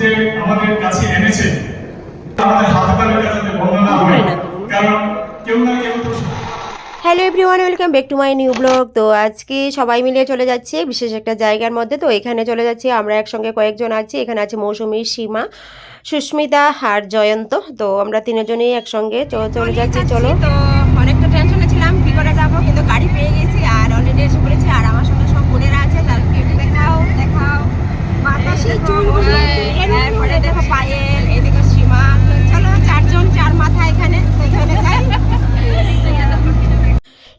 যে আমাদের কাছে এনেছে আমাদের হাতে তালের কাছে বর্ণনা হয় কারণ কেউ না কেউ তো hello everyone, welcome back to my new vlog. তো আজকে সবাই মিলে চলে যাচ্ছে বিশেষ একটা জায়গার মধ্যে। তো এখানে চলে যাচ্ছি, আমরা একসঙ্গে কয়েকজন আছি। এখানে আছে মৌসুমী, সীমা, সুস্মিতা আর জয়ন্ত। তো আমরা তিনজনই একসঙ্গে চলে যাচ্ছি, চলো তো অনেকটা টেনশনে ছিলাম কি করে যাব কিন্তু গাড়ি পেয়ে গেছি আর অলরেডি এসে পড়েছি আর আমার সঙ্গে সব বোনেরা আছে তার একটু দেখাও দেখাও বাতাসে চুলগুলো এরপরে দেখো পায়েল এদিকে সীমা তো চলো চারজন চার মাথা এখানে তো এখানে যাই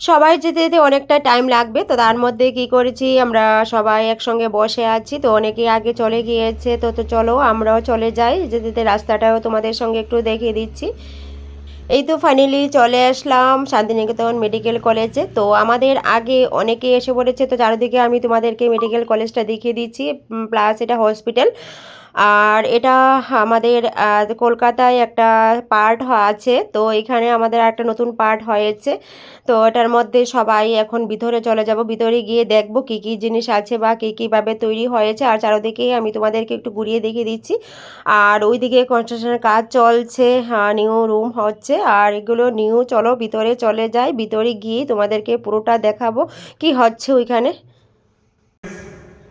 সবাই যেতে যেতে অনেকটা টাইম লাগবে, তো তার মধ্যে কি করেছি, আমরা সবাই একসঙ্গে বসে আছি, তো অনেকে আগে চলে গিয়েছে, তো তো চলো আমরাও চলে যাই, যেতে যেতে রাস্তাটাও তোমাদের সঙ্গে একটু দেখিয়ে দিচ্ছি। এই তো ফাইনালি চলে আসলাম শান্তিনিকেতন মেডিকেল কলেজে তো আমাদের আগে অনেকে এসে পড়েছে, তো চারিদিকে আমি তোমাদেরকে মেডিকেল কলেজটা দেখিয়ে দিচ্ছি প্লাস এটা হসপিটাল আর এটা আমাদের কলকাতায় একটা পার্ট আছে। তো এখানে আমাদের একটা নতুন পার্ট হয়েছে। তো এটার মধ্যে সবাই এখন ভিতরে চলে যাব। ভিতরে গিয়ে দেখব কি কি জিনিস আছে বা কী কীভাবে তৈরি হয়েছে। আর চারদিকে আমি তোমাদেরকে একটু ঘুরিয়ে দেখিয়ে দিচ্ছি। আর ওইদিকে কনস্ট্রাকশনের কাজ চলছে। নিউ রুম হচ্ছে। আর এগুলো নিউ চলো, ভিতরে চলে যাই। ভিতরে গিয়ে তোমাদেরকে পুরোটা দেখাবো। কি হচ্ছে ওইখানে?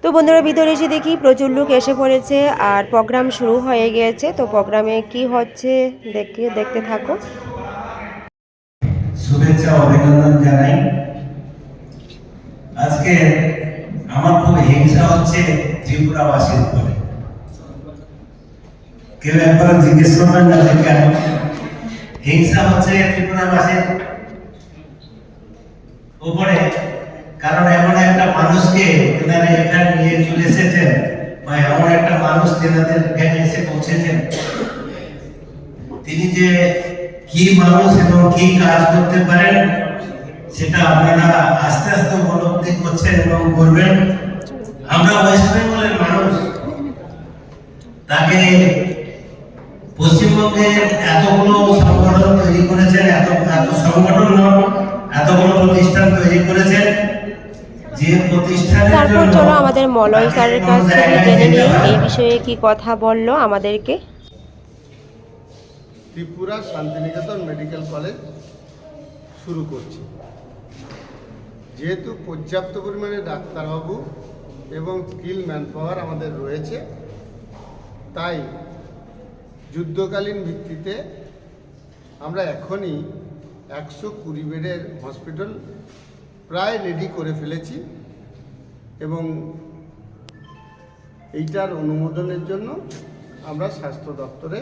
তো বন্ধুরা, ভিতরে এসে দেখি প্রচুর লোক এসে পড়েছে আর প্রোগ্রাম শুরু হয়ে গিয়েছে। তো প্রোগ্রামে কি হচ্ছে দেখে, দেখতে থাকো। শুভেচ্ছা, অভিনন্দন জানাই। আজকে আমার খুব হিংসা হচ্ছে ত্রিপুরাবাসীর উপরে। কেউ একবার জিজ্ঞেস করবেন না কেন? হিংসা হচ্ছে ত্রিপুরাবাসীর উপরে। কারণ এমন একটা মানুষকে তেনারা এখানে নিয়ে চলে এসেছেন বা এমন একটা মানুষ তেনাদের এখানে এসে পৌঁছেছেন, তিনি যে কি মানুষ এবং কি কাজ করতে পারেন, সেটা আপনারা আস্তে আস্তে উপলব্ধি করছেন এবং করবেন। আমরা ওয়েস্ট বেঙ্গলের মানুষ, তাকে পশ্চিমবঙ্গে এতগুলো সংগঠন তৈরি করেছেন, এত এত সংগঠন এতগুলো প্রতিষ্ঠান তৈরি করেছেন তারপর চলো আমাদের মলয় স্যারের কাছ থেকে জেনে যেতে নিই এই বিষয়ে কি কথা বলল আমাদেরকে? ত্রিপুরা শান্তিনিকেতন মেডিকেল কলেজ শুরু করছি। যেহেতু পর্যাপ্ত পরিমাণে ডাক্তারবাবু এবং স্কিল ম্যানপাওয়ার আমাদের রয়েছে তাই যুদ্ধকালীন ভিত্তিতে আমরা এখনই একশো কুড়ি বেডের হসপিটাল প্রায় রেডি করে ফেলেছি। এবং এইটার অনুমোদনের জন্য আমরা স্বাস্থ্য দপ্তরে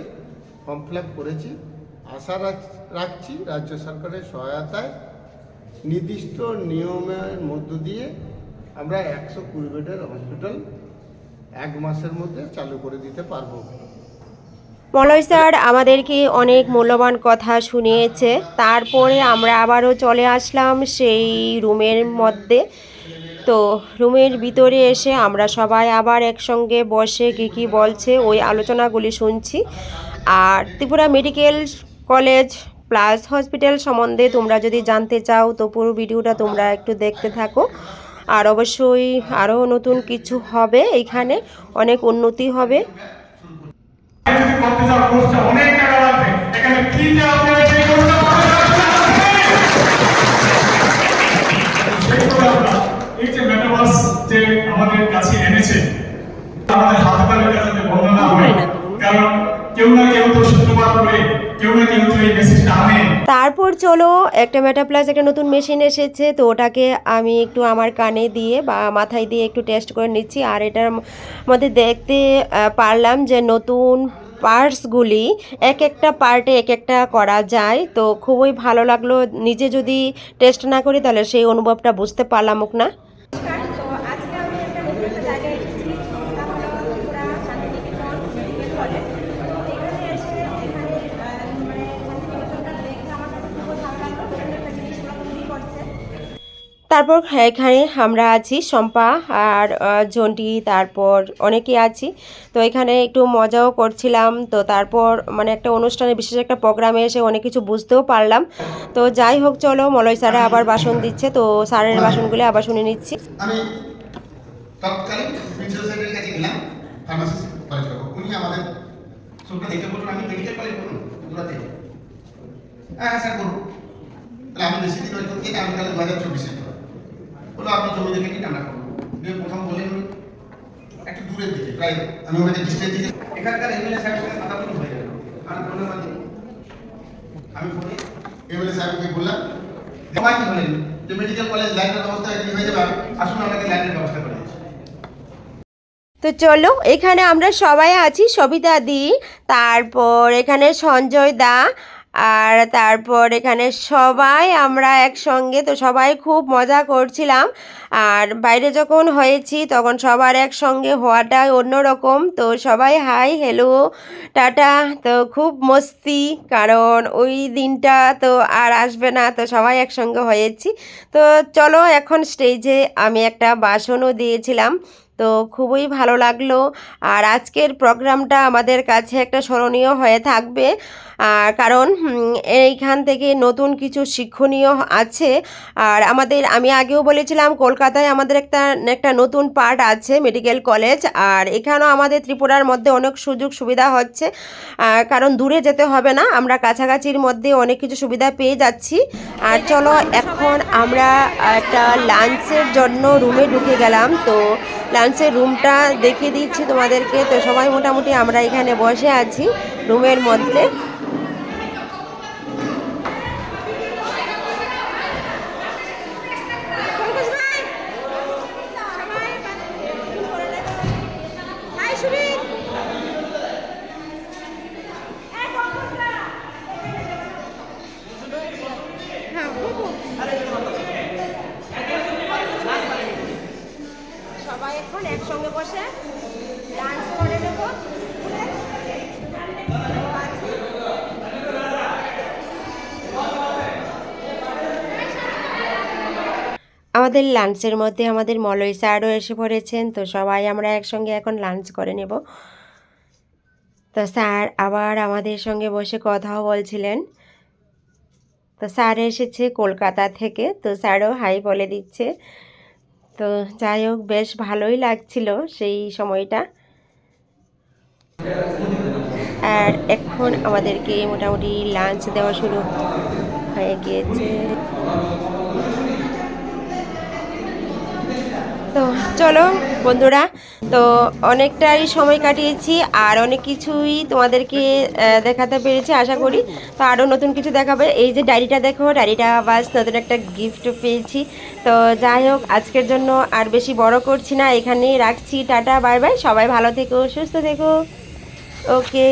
ফর্ম ফিল করেছি। আশা রাখ- রাখছি রাজ্য সরকারের সহায়তায়। নির্দিষ্ট নিয়মের মধ্য দিয়ে আমরা একশো কুড়ি বেডের হসপিটাল এক মাসের মধ্যে চালু করে দিতে পারব। মলয় স্যার, আমাদেরকে অনেক মূল্যবান কথা শুনিয়েছে। তারপরে আমরা আবারও চলে আসলাম সেই রুমের মধ্যে। তো রুমের ভিতরে এসে আমরা সবাই আবার একসঙ্গে বসে কী কী বলছে ওই আলোচনাগুলি শুনছি। আর Tripura medical college plus hospital সম্বন্ধে তোমরা যদি জানতে চাও, তো পুরো ভিডিওটা তোমরা একটু দেখতে থাকো। আর অবশ্যই আরও নতুন কিছু হবে এখানে, অনেক উন্নতি হবে। অনেক টাকা লাগবে এখানে ফ্রিতে আপনারা যে কোনোটা এই যে মেটাভার্স যে আমাদের কাছে এনেছে আমাদের হাতে বন্ধ না হয়। কারণ কেউ না কেউ তো সূত্রপাত করে কেউ না কেউ তো এই মেসেজটা আনে। তারপর চলো একটা মেটা প্লাস একটা নতুন মেশিন এসেছে তো ওটাকে আমি একটু আমার কানে দিয়ে বা মাথায় দিয়ে একটু টেস্ট করে নিচ্ছি। আর এটার মধ্যে দেখতে পারলাম যে নতুন পার্টসগুলি এক একটা পার্টে এক একটা করা যায়। তো খুবই ভালো লাগল। নিজে যদি টেস্ট না করি তাহলে সেই অনুভবটা বুঝতে পারলাম না তো আজকে আমি একটা নতুন একটা জায়গায় এসেছি এটা হলো ত্রিপুরা শান্তিনিকেতন মেডিকেল কলেজ তো এখানে এসে এখানে আহ, মানে শান্তিনিকেতনটা দেখে আমার কাছে খুব ভালো লাগল এখানে একটা জিনিস ওরা তৈরি করছে তারপর এখানে আমরা আছি শম্পা আর জন্টি তারপর অনেকেই আছি। তো এখানে একটু মজাও করছিলাম। তো তারপর মানে একটা অনুষ্ঠানে বিশেষ একটা প্রোগ্রামে এসে অনেক কিছু বুঝতেও পারলাম। তো যাই হোক, চলো, মলয় স্যারা আবার বাসন দিচ্ছে। তো স্যারের বাসনগুলো আবার শুনে নিচ্ছি। আমি তৎকালীন প্রিন্সিপাল স্যারের কাছে দেখে বলুন, আমি মেডিকেল কলেজ করুন দুরাতে হ্যাঁ হ্যাঁ স্যার, করুন। তাহলে আমি বেশি দিন এটা আমি তাহলে দু হাজার চব্বিশে। বলো আপনি জমি দেখে নিন আমরা করব দিয়ে প্রথম বলেন একটু দূরের দিকে, প্রায় আমি ওনাকে ডিস্টেন্স দিকে। এখানকার এমএলএ সাহেবের সঙ্গে বলুন হয়ে যাবে আমি ফোনে মাঝে আমি ফোনে এমএলএ সাহেবকে বললাম, সবাই কি বলেন? যে মেডিকেল কলেজ লাইনের ব্যবস্থা এখানে হয়ে যাবে আসুন, আপনাকে লাইনের ব্যবস্থা করে তো চলো, এখানে আমরা সবাই আছি, সবিতা দি, তারপর এখানে সঞ্জয় দা আর তারপর এখানে সবাই, আমরা একসঙ্গে তো সবাই খুব মজা করছিলাম। আর বাইরে যখন হয়েছি তখন সবার একসঙ্গে হওয়াটাই অন্যরকম। তো সবাই, হাই, হ্যালো, টাটা। তো খুব মস্তি, কারণ ওই দিনটা তো আর আসবে না। তো সবাই একসঙ্গে হয়েছি। তো চলো এখন স্টেজে আমি একটা বাসনও দিয়েছিলাম। তো খুবই ভালো লাগল। আর আজকের প্রোগ্রামটা আমাদের কাছে একটা স্মরণীয় হয়ে থাকবে। আর কারণ এইখান থেকে নতুন কিছু শিক্ষণীয় আছে। আর আমাদের, আমি আগেও বলেছিলাম, কলকাতায় আমাদের একটা একটা নতুন পার্ট আছে, মেডিকেল কলেজ। আর এখানেও আমাদের ত্রিপুরার মধ্যে অনেক সুযোগ সুবিধা হচ্ছে। কারণ দূরে যেতে হবে না, আমরা কাছাকাছির মধ্যে অনেক কিছু সুবিধা পেয়ে যাচ্ছি। আর চলো, এখন আমরা একটা লাঞ্চের জন্য রুমে ঢুকে গেলাম। তো লাঞ্চের রুমটা দেখিয়ে দিচ্ছি তোমাদেরকে। তো সবাই মোটামুটি আমরা এখানে বসে আছি রুমের মধ্যে। আমাদের লাঞ্চের মধ্যে আমাদের মলয় স্যারও এসে পড়েছেন, তো সবাই আমরা একসঙ্গে এখন লাঞ্চ করে নেব। তো স্যার আবার আমাদের সঙ্গে বসে কথাও বলছিলেন। তো স্যার এসেছে কলকাতা থেকে, তো স্যারও হাই বলে দিচ্ছে। তো যাই হোক, বেশ ভালোই লাগছিল সেই সময়টা। আর এখন আমাদেরকে মোটামুটি লাঞ্চ দেওয়া শুরু হয়ে গিয়েছে। তো চলো, বন্ধুরা, তো অনেকটাই সময় কাটিয়েছি আর অনেক কিছুই তোমাদেরকে দেখাতে পেরেছি, আশা করি। তো আরও নতুন কিছু দেখাবে। এই যে ডায়েরিটা দেখো, ডায়েরিটা বাস নতুন একটা গিফট পেয়েছি। তো যাই হোক, আজকের জন্য আর বেশি বড় করছি না। এখানেই রাখছি। Tata, bye bye. সবাই ভালো থেকো, সুস্থ থেকো। ওকে।